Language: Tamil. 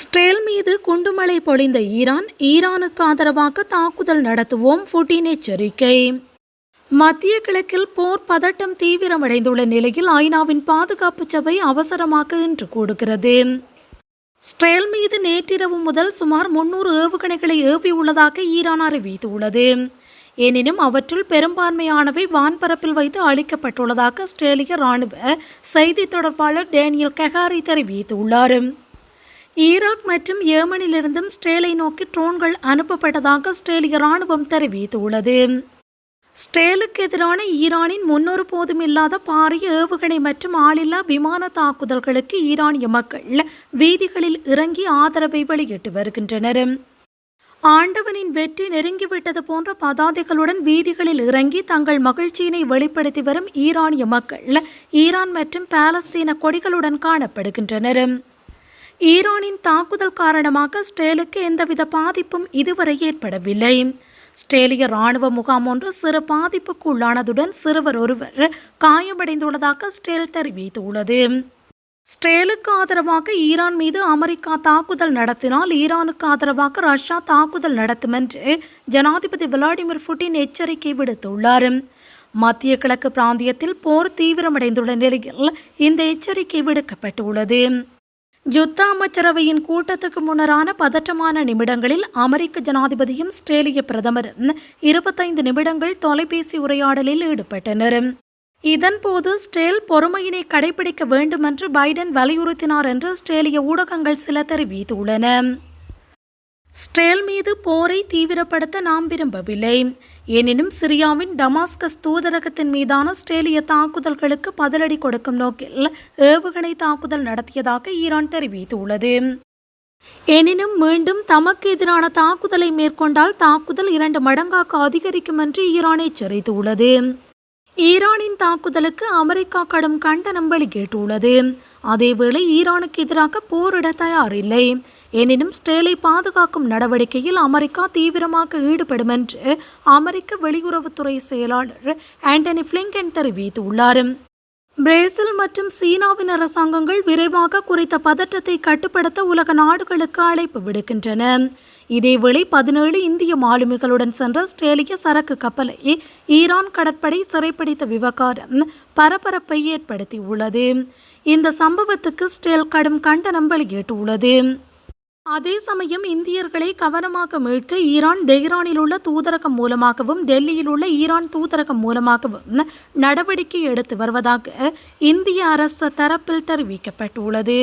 ஸ்டேல் மீது குண்டுமழை பொழிந்த ஈரான் ஈரானுக்கு ஆதரவாக தாக்குதல் நடத்துவோம் புட்டின் எச்சரிக்கை. மத்திய கிழக்கில் போர் பதட்டம் தீவிரமடைந்துள்ள நிலையில் ஐநாவின் பாதுகாப்பு சபை அவசரமாக இன்று கூடுகிறது. ஸ்டேல் மீது நேற்றிரவு முதல் சுமார் முன்னூறு ஏவுகணைகளை ஏவியுள்ளதாக ஈரான் அறிவித்துள்ளது. எனினும் அவற்றுள் பெரும்பான்மையானவை வான்பரப்பில் வைத்து அளிக்கப்பட்டுள்ளதாக ஆஸ்திரேலிய ராணுவ செய்தி தொடர்பாளர் டேனியல் கெஹாரி தெரிவித்துள்ளார். ஈராக் மற்றும் ஏமனிலிருந்தும் ஸ்டேலை நோக்கி ட்ரோன்கள் அனுப்பப்பட்டதாக ஸ்டேலிய ராணுவம் தெரிவித்துள்ளது. ஸ்டேலுக்கு எதிரான ஈரானின் முன்னொரு போதும் இல்லாத பாரிய ஏவுகணை மற்றும் ஆளில்லா விமான தாக்குதல்களுக்கு ஈரானிய மக்கள் வீதிகளில் இறங்கி ஆதரவை வெளியிட்டு வருகின்றனர். ஆண்டவனின் வெற்றி நெருங்கிவிட்டது போன்ற பதாதைகளுடன் வீதிகளில் இறங்கி தங்கள் மகிழ்ச்சியினை வெளிப்படுத்தி வரும் ஈரானிய மக்கள் ஈரான் மற்றும் பாலஸ்தீன கொடிகளுடன் காணப்படுகின்றனர். ஈரானின் தாக்குதல் காரணமாக ஸ்டேலுக்கு எந்தவித பாதிப்பும் இதுவரை ஏற்படவில்லை. ஸ்டேலிய ராணுவ முகாம் ஒன்று சிறு பாதிப்புக்கு உள்ளானதுடன் சிறுவர் ஒருவர் காயமடைந்துள்ளதாக ஸ்டேல் தெரிவித்துள்ளது. ஸ்டேலுக்கு ஆதரவாக ஈரான் மீது அமெரிக்கா தாக்குதல் நடத்தினால் ஈரானுக்கு ஆதரவாக ரஷ்யா தாக்குதல் நடத்தும் என்று ஜனாதிபதி விளாடிமிர் புட்டின் எச்சரிக்கை விடுத்துள்ளார். மத்திய கிழக்கு பிராந்தியத்தில் போர் தீவிரமடைந்துள்ள நிலையில் இந்த எச்சரிக்கை விடுக்கப்பட்டுள்ளது. யுத்த அமைச்சரவையின் கூட்டத்துக்கு முன்னரான பதற்றமான நிமிடங்களில் அமெரிக்க ஜனாதிபதியும் ஆஸ்திரேலிய பிரதமரும் இருபத்தைந்து நிமிடங்கள் தொலைபேசி உரையாடலில் ஈடுபட்டனர். இதன்போது ஸ்டேல் பொறுமையினை கடைபிடிக்க வேண்டும் என்று பைடன் வலியுறுத்தினார் என்று ஆஸ்திரேலிய ஊடகங்கள் சில தெரிவித்துள்ளன. ஸ்டேல் மீது போரை தீவிரப்படுத்த நாம் விரும்பவில்லை. எனினும் சிரியாவின் டமாஸ்கஸ் தூதரகத்தின் மீதான ஆஸ்திரேலிய தாக்குதல்களுக்கு பதிலடி கொடுக்கும் நோக்கில் ஏவுகணை தாக்குதல் நடத்தியதாக ஈரான் தெரிவித்துள்ளது. எனினும் மீண்டும் தமக்கு எதிரான தாக்குதலை மேற்கொண்டால் தாக்குதல் இரண்டு மடங்காக அதிகரிக்கும் என்று ஈரான் எச்சரித்துள்ளது. ஈரானின் தாக்குதலுக்கு அமெரிக்கா கடும் கண்டனம் வெளியிட்டுள்ளது. அதேவேளை ஈரானுக்கு எதிராக போரிட தயாரில்லை. எனினும் ஸ்டேலை பாதுகாக்கும் நடவடிக்கையில் அமெரிக்கா தீவிரமாக ஈடுபடும் என்று அமெரிக்க வெளியுறவுத்துறை செயலாளர் ஆண்டனி பிளிங்கன் தெரிவித்துள்ளார். பிரேசில் மற்றும் சீனாவின் அரசாங்கங்கள் விரைவாக குறித்த பதற்றத்தை கட்டுப்படுத்த உலக நாடுகளுக்கு அழைப்பு விடுக்கின்றன. இதேவேளை பதினேழு இந்திய மாலுமிகளுடன் சென்ற ஆஸ்திரேலிய சரக்கு கப்பலை ஈரான் கடற்படை சிறைப்பிடித்த விவகாரம் பரபரப்பை ஏற்படுத்தியுள்ளது. இந்த சம்பவத்துக்கு ஸ்டேல் கடும் கண்டனம் வெளியிட்டுள்ளது. அதே சமயம் இந்தியர்களை கவனமாக மீட்க ஈரான் தெஹ்ரானில் உள்ள தூதரகம் மூலமாகவும் டெல்லியில் உள்ள ஈரான் தூதரகம் மூலமாகவும் நடவடிக்கை எடுத்து வருவதாக இந்திய அரசு தரப்பில் தெரிவிக்கப்பட்டுள்ளது.